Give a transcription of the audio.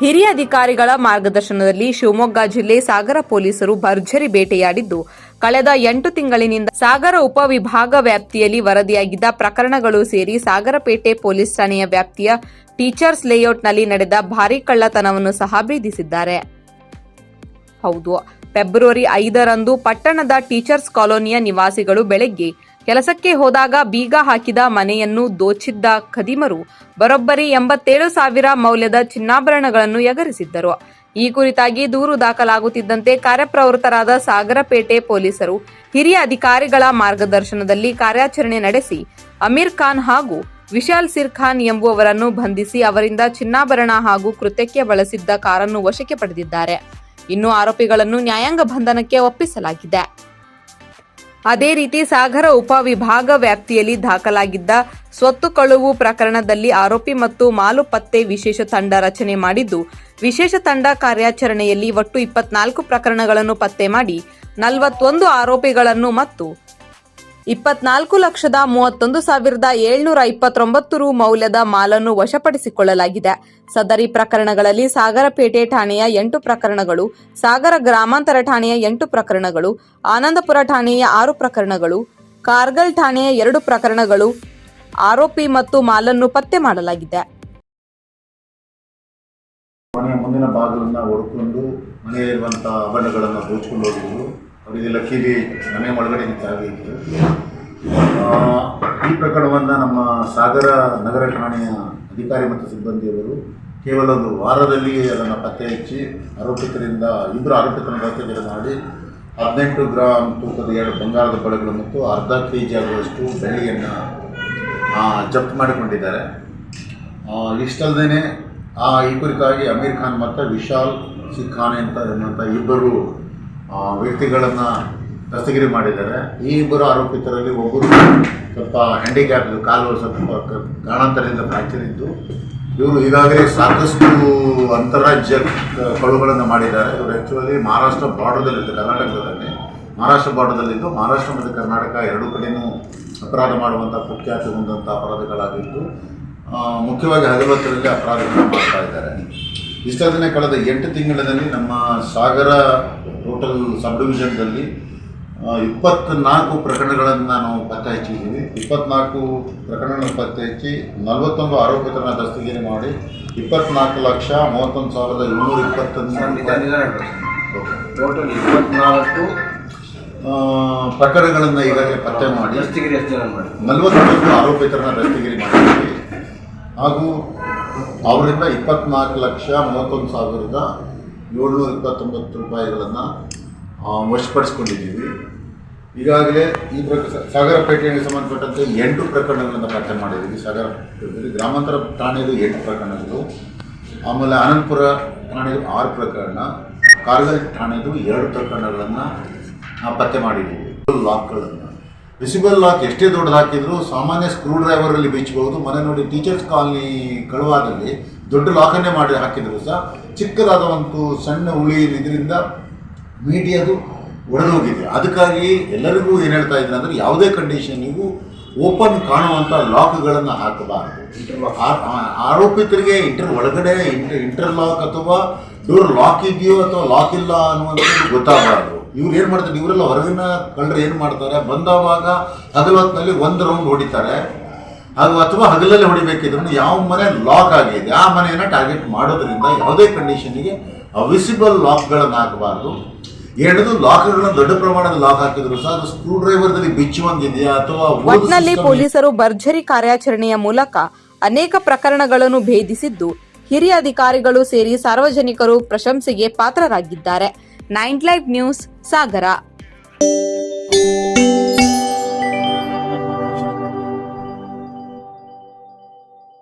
ಹಿರಿಯ ಅಧಿಕಾರಿಗಳ ಮಾರ್ಗದರ್ಶನದಲ್ಲಿ ಶಿವಮೊಗ್ಗ ಜಿಲ್ಲೆ ಸಾಗರ ಪೊಲೀಸರು ಭರ್ಜರಿ ಬೇಟೆಯಾಡಿದ್ದು, ಕಳೆದ ಎಂಟು ತಿಂಗಳಿನಿಂದ ಸಾಗರ ಉಪವಿಭಾಗ ವ್ಯಾಪ್ತಿಯಲ್ಲಿ ವರದಿಯಾಗಿದ್ದ ಪ್ರಕರಣಗಳು ಸೇರಿ ಸಾಗರಪೇಟೆ ಪೊಲೀಸ್ ಠಾಣೆಯ ವ್ಯಾಪ್ತಿಯ ಟೀಚರ್ಸ್ ಲೇಔಟ್ನಲ್ಲಿ ನಡೆದ ಭಾರೀ ಕಳ್ಳತನವನ್ನು ಸಹ ಭೇದಿಸಿದ್ದಾರೆ ಹೌದು. ಫೆಬ್ರವರಿ ಐದರಂದು ಪಟ್ಟಣದ ಟೀಚರ್ಸ್ ಕಾಲೋನಿಯ ನಿವಾಸಿಗಳು ಬೆಳಗ್ಗೆ ಕೆಲಸಕ್ಕೆ ಹೋದಾಗ ಬೀಗ ಹಾಕಿದ ಮನೆಯನ್ನು ದೋಚಿದ್ದ ಖದೀಮರು ಬರೋಬ್ಬರಿ ಎಂಬತ್ತೇಳು ಸಾವಿರ ಮೌಲ್ಯದ ಚಿನ್ನಾಭರಣಗಳನ್ನು ಎಗರಿಸಿದ್ದರು. ಈ ಕುರಿತಾಗಿ ದೂರು ದಾಖಲಾಗುತ್ತಿದ್ದಂತೆ ಕಾರ್ಯಪ್ರವೃತ್ತರಾದ ಸಾಗರಪೇಟೆ ಪೊಲೀಸರು ಹಿರಿಯ ಅಧಿಕಾರಿಗಳ ಮಾರ್ಗದರ್ಶನದಲ್ಲಿ ಕಾರ್ಯಾಚರಣೆ ನಡೆಸಿ ಅಮೀರ್ ಖಾನ್ ಹಾಗೂ ವಿಶಾಲ್ ಸಿರ್ ಖಾನ್ ಎಂಬುವವರನ್ನು ಬಂಧಿಸಿ ಅವರಿಂದ ಚಿನ್ನಾಭರಣ ಹಾಗೂ ಕೃತ್ಯಕ್ಕೆ ಬಳಸಿದ್ದ ಕಾರನ್ನು ವಶಕ್ಕೆ ಪಡೆದಿದ್ದಾರೆ. ಇನ್ನು ಆರೋಪಿಗಳನ್ನು ನ್ಯಾಯಾಂಗ ಬಂಧನಕ್ಕೆ ಒಪ್ಪಿಸಲಾಗಿದೆ. ಅದೇ ರೀತಿ ಸಾಗರ ಉಪವಿಭಾಗ ವ್ಯಾಪ್ತಿಯಲ್ಲಿ ದಾಖಲಾಗಿದ್ದ ಸ್ವತ್ತು ಕಳುವು ಪ್ರಕರಣದಲ್ಲಿ ಆರೋಪಿ ಮತ್ತು ಮಾಲು ಪತ್ತೆ ವಿಶೇಷ ತಂಡ ರಚನೆ ಮಾಡಿದ್ದು, ವಿಶೇಷ ತಂಡ ಕಾರ್ಯಾಚರಣೆಯಲ್ಲಿ ಒಟ್ಟು ಇಪ್ಪತ್ನಾಲ್ಕು ಪ್ರಕರಣಗಳನ್ನು ಪತ್ತೆ ಮಾಡಿ, ನಲವತ್ತೊಂದು ಆರೋಪಿಗಳನ್ನು ಮತ್ತು ಇಪ್ಪತ್ನಾಲ್ಕು ಲಕ್ಷದ ಮೂವತ್ತೊಂದು ಸಾವಿರದ ಏಳ್ನೂರ ಇಪ್ಪತ್ತೊಂಬತ್ತು ರು ಮೌಲ್ಯದ ಮಾಲನ್ನು ವಶಪಡಿಸಿಕೊಳ್ಳಲಾಗಿದೆ. ಸದರಿ ಪ್ರಕರಣಗಳಲ್ಲಿ ಸಾಗರಪೇಟೆ ಠಾಣೆಯ ಎಂಟು ಪ್ರಕರಣಗಳು, ಸಾಗರ ಗ್ರಾಮಾಂತರ ಠಾಣೆಯ ಎಂಟು ಪ್ರಕರಣಗಳು, ಆನಂದಪುರ ಠಾಣೆಯ ಆರು ಪ್ರಕರಣಗಳು, ಕಾರ್ಗಲ್ ಠಾಣೆಯ ಎರಡು ಪ್ರಕರಣಗಳು ಆರೋಪಿ ಮತ್ತು ಮಾಲನ್ನು ಪತ್ತೆ ಮಾಡಲಾಗಿದೆ. ಮನೆಯ ಮುಂದಿನ ಆಭರಣಗಳನ್ನು ದೋಚಿಕೊಂಡು ಹೋಗಿದ್ರು ಅವರಿಗೆ ಲಕ್ಕೀಲಿ ಮನೆ ಒಳಗಡೆ ಚಾವಿ ಇತ್ತು. ಈ ಪ್ರಕರಣವನ್ನು ನಮ್ಮ ಸಾಗರ ನಗರ ಠಾಣೆಯ ಅಧಿಕಾರಿ ಮತ್ತು ಸಿಬ್ಬಂದಿಯವರು ಕೇವಲ ಒಂದು ವಾರದಲ್ಲಿ ಅದನ್ನು ಪತ್ತೆ ಹಚ್ಚಿ ಆರೋಪಿತರಿಂದ ಇಬ್ಬರು ಆರೋಪಿತರನ್ನು ಪತ್ತೆ ಮಾಡಿ ಹದಿನೆಂಟು ಗ್ರಾಮ್ ತೂಕದ ಎರಡು ಬಂಗಾರದ ಬಳೆಗಳು ಮತ್ತು ಅರ್ಧ ಕೆ ಜಿ ಆಗುವಷ್ಟು ಬೆಳ್ಳಿಯನ್ನು ಜಪ್ತು ಮಾಡಿಕೊಂಡಿದ್ದಾರೆ. ಆ, ಇಷ್ಟಲ್ದೇನೆ ಆ ಈ ಕುರಿತಾಗಿ ಅಮೀರ್ ಖಾನ್ ಮತ್ತು ವಿಶಾಲ್ ಸಿಖ್ ಖಾನ್ ಅಂತ ಇಬ್ಬರು ವ್ಯಕ್ತಿಗಳನ್ನು ದಸ್ತಗಿರಿ ಮಾಡಿದ್ದಾರೆ. ಈ ಇಬ್ಬರು ಆರೋಪಿತರಲ್ಲಿ ಒಬ್ಬರು ಸ್ವಲ್ಪ ಹ್ಯಾಂಡಿಕ್ಯಾಪ್ ಕಾಲು ಸ್ವಲ್ಪ ಕಾರಣಾಂತರದಿಂದ ಫ್ರ್ಯಾಕ್ಚರ್ ಇದ್ದು, ಇವರು ಈಗಾಗಲೇ ಸಾಕಷ್ಟು ಅಂತಾರಾಜ್ಯ ಕಳುಗಳನ್ನು ಮಾಡಿದ್ದಾರೆ. ಇವರು ಆ್ಯಕ್ಚುಲಿ ಮಹಾರಾಷ್ಟ್ರ ಬಾರ್ಡರ್ದಲ್ಲಿದ್ದು ಕರ್ನಾಟಕದಲ್ಲಿ. ಮಹಾರಾಷ್ಟ್ರ ಬಾರ್ಡರ್ದಲ್ಲಿದ್ದು ಮಹಾರಾಷ್ಟ್ರ ಮತ್ತು ಕರ್ನಾಟಕ ಎರಡೂ ಕಡೆಯೂ ಅಪರಾಧ ಮಾಡುವಂಥ ಕುಖ್ಯಾತಿ ಹೊಂದಂಥ ಅಪರಾಧಗಳಾಗಿದ್ದು ಮುಖ್ಯವಾಗಿ ಹಗಲೊತ್ತರಲ್ಲಿ ಅಪರಾಧಗಳನ್ನ ಮಾಡ್ತಾ ಇದ್ದಾರೆ. ಇಷ್ಟೇ ಕಳೆದ ಎಂಟು ತಿಂಗಳಿನಲ್ಲಿ ನಮ್ಮ ಸಾಗರ ಟೋಟಲ್ ಸಬ್ ಡಿವಿಷನ್ದಲ್ಲಿ ಇಪ್ಪತ್ನಾಲ್ಕು ಪ್ರಕರಣಗಳನ್ನು ನಾವು ಪತ್ತೆ ಹಚ್ಚಿದ್ದೀವಿ. ಇಪ್ಪತ್ನಾಲ್ಕು ಪ್ರಕರಣಗಳನ್ನು ಪತ್ತೆ ಹಚ್ಚಿ ನಲವತ್ತೊಂದು ಆರೋಪಿತರನ್ನ ದಸ್ತಗಿರಿ ಮಾಡಿ ಇಪ್ಪತ್ನಾಲ್ಕು ಲಕ್ಷ ಮೂವತ್ತೊಂದು ಸಾವಿರದ ಏಳ್ನೂರ ಇಪ್ಪತ್ತೊಂದು ಟೋಟಲ್ ಇಪ್ಪತ್ನಾಲ್ಕು ಪ್ರಕರಣಗಳನ್ನು ಈಗಾಗಲೇ ಪತ್ತೆ ಮಾಡಿ ದಸ್ತಿಗಿರಿ ಮಾಡಿ. ನಲವತ್ತೊಂದು ಆರೋಪಿತರನ್ನ ದಸ್ತಗಿರಿ ಮಾಡಿದ್ದೀವಿ ಹಾಗೂ ಅವರಿಂದ ಇಪ್ಪತ್ನಾಲ್ಕು ಲಕ್ಷ ಮೂವತ್ತೊಂದು ಸಾವಿರದ ಏಳ್ನೂರ ಇಪ್ಪತ್ತೊಂಬತ್ತು ರೂಪಾಯಿಗಳನ್ನು ವಶಪಡಿಸ್ಕೊಂಡಿದ್ದೀವಿ. ಈಗಾಗಲೇ ಈ ಪ್ರಕ ಸಾಗರಪೇಟೆಗೆ ಸಂಬಂಧಪಟ್ಟಂತೆ ಎಂಟು ಪ್ರಕರಣಗಳನ್ನು ಪತ್ತೆ ಮಾಡಿದ್ದೀವಿ. ಸಾಗರಪೇಟೆಯಲ್ಲಿ ಗ್ರಾಮಾಂತರ ಠಾಣೆದು ಎಂಟು ಪ್ರಕರಣಗಳು, ಆಮೇಲೆ ಅನಂತಪುರ ಠಾಣೆದು ಆರು ಪ್ರಕರಣ, ಕಾರ್ಗಲ್ ಠಾಣೆದು ಎರಡು ಪ್ರಕರಣಗಳನ್ನು ಪತ್ತೆ ಮಾಡಿದ್ದೀವಿ. ಲಾಕ್ಗಳನ್ನು ವಿಸಿಬಲ್ ಲಾಕ್ ಎಷ್ಟೇ ದೊಡ್ಡದು ಹಾಕಿದ್ರು ಸಾಮಾನ್ಯ ಸ್ಕ್ರೂ ಡ್ರೈವರಲ್ಲಿ ಬಿಚ್ಚಬಹುದು ಮನೆ ನೋಡಿ ಟೀಚರ್ಸ್ ಕಾಲನಿ ಕಳುವಾದಲ್ಲಿ ದೊಡ್ಡ ಲಾಕನ್ನೇ ಮಾಡಿ ಹಾಕಿದ್ರು ಸಹ. ಚಿಕ್ಕದಾದ ಒಂದು ಸಣ್ಣ ಉಳಿ ಇದರಿಂದ ಮೀಡಿಯಾದು ಒಡೆದೋಗಿದೆ ಅದಕ್ಕಾಗಿ ಎಲ್ಲರಿಗೂ ಏನು ಹೇಳ್ತಾ ಇದ್ದೀನಿ ಅಂದರೆ ಯಾವುದೇ ಕಂಡೀಷನಿಗೂ ಓಪನ್ ಕಾಣುವಂಥ ಲಾಕ್ಗಳನ್ನು ಹಾಕಬಾರದು. ಆರೋಪಿತರಿಗೆ ಇಂಟರ್ ಒಳಗಡೆ ಇಂಟರ್ ಇಂಟರ್ಲಾಕ್ ಅಥವಾ ಡೋರ್ ಲಾಕ್ ಇದೆಯೋ ಅಥವಾ ಲಾಕ್ ಇಲ್ಲ ಅನ್ನುವಂಥದ್ದು ಗೊತ್ತಾಗಬಾರ್ದು. ಇವ್ರು ಏನು ಮಾಡ್ತಾರೆ ಇವರೆಲ್ಲ ಹೊರಗಿನ ಕಳ್ಳರು ಏನು ಮಾಡ್ತಾರೆ ಬಂದವಾಗ ಹಗಲೊತ್ತಿನಲ್ಲಿ ಒಂದು ರೌಂಡ್ ಹೊಡಿತಾರೆ. ಅಥವಾ ಹಗಲಲ್ಲಿ ಹೊಡಿಬೇಕಿದ್ರು ಯಾವ ಮನೆ ಲಾಕ್ ಆಗಿದೆ ಆ ಮನೆಯನ್ನು ಟಾರ್ಗೆಟ್ ಮಾಡೋದ್ರಿಂದ ಯಾವುದೇ ಕಂಡೀಷನಿಗೆ ಅವಿಸಿಬಲ್ ಲಾಕ್ಗಳನ್ನು ಹಾಕಬಾರ್ದು ಎರಡು ಲಾಕ್ಗಳನ್ನು ದೊಡ್ಡ ಪ್ರಮಾಣದ ಲಾಕ್ ಹಾಕಿದ್ರು ಸಹ ಅದು ಸ್ಕ್ರೂ ಡ್ರೈವರ್ ದಲ್ಲಿ ಅಥವಾ ಬಂದಿದೆಯಾ ಅಥವಾ ಒಟ್ಟಿನಲ್ಲಿ ಪೊಲೀಸರು ಭರ್ಜರಿ ಕಾರ್ಯಾಚರಣೆಯ ಮೂಲಕ ಅನೇಕ ಪ್ರಕರಣಗಳನ್ನು ಭೇದಿಸಿದ್ದು ಹಿರಿಯ ಅಧಿಕಾರಿಗಳು ಸೇರಿ ಸಾರ್ವಜನಿಕರು ಪ್ರಶಂಸೆಗೆ ಪಾತ್ರರಾಗಿದ್ದಾರೆ. Nine live news Sagar.